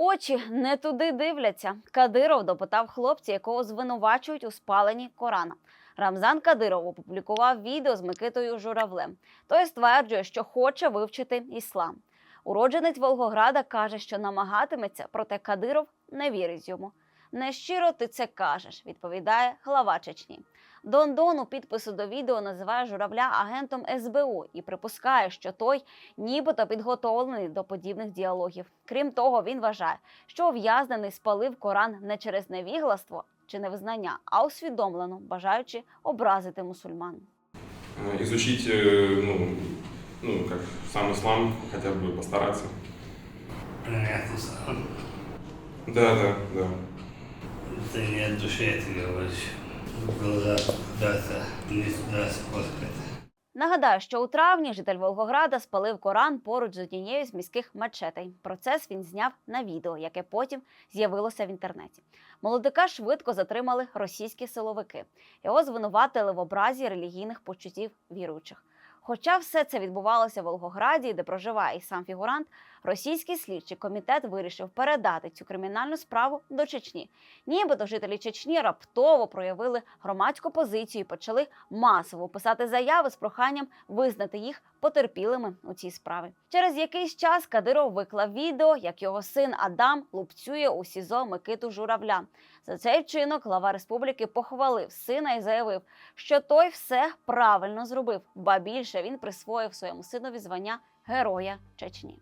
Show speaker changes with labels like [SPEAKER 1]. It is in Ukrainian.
[SPEAKER 1] Очі не туди дивляться. Кадиров допитав хлопця, якого звинувачують у спаленні Корана. Рамзан Кадиров опублікував відео з Микитою Журавлем. Той стверджує, що хоче вивчити іслам. Уродженець Волгограда каже, що намагатиметься, проте Кадиров не вірить йому. Нещиро ти це кажеш, відповідає глава Чечні. Дон Дон у підпису до відео називає журавля агентом СБУ і припускає, що той нібито підготовлений до подібних діалогів. Крім того, він вважає, що ув'язнений спалив Коран не через невігластво чи невизнання, а усвідомлено, бажаючи образити мусульман.
[SPEAKER 2] Э, Изучить, э, ну, ну, как сам ислам, хотя бы постараться.
[SPEAKER 3] Понятно сам.
[SPEAKER 2] Да, да, да.
[SPEAKER 3] Ты не от души это говоришь. В куда-то, не туда смотрят.
[SPEAKER 1] Нагадаю, що у травні житель Волгограда спалив Коран поруч з однією з міських мечетей. Процес він зняв на відео, яке потім з'явилося в інтернеті. Молодика швидко затримали російські силовики. Його звинуватили в образі релігійних почуттів віруючих. Хоча все це відбувалося в Волгограді, де проживає і сам фігурант, російський слідчий комітет вирішив передати цю кримінальну справу до Чечні. Нібито жителі Чечні раптово проявили громадську позицію і почали масово писати заяви з проханням визнати їх потерпілими у цій справі. Через якийсь час Кадиров виклав відео, як його син Адам лупцює у СІЗО Микиту Журавля. За цей вчинок глава республіки похвалив сина і заявив, що той все правильно зробив, ба більше він присвоїв своєму синові звання Героя Чечні.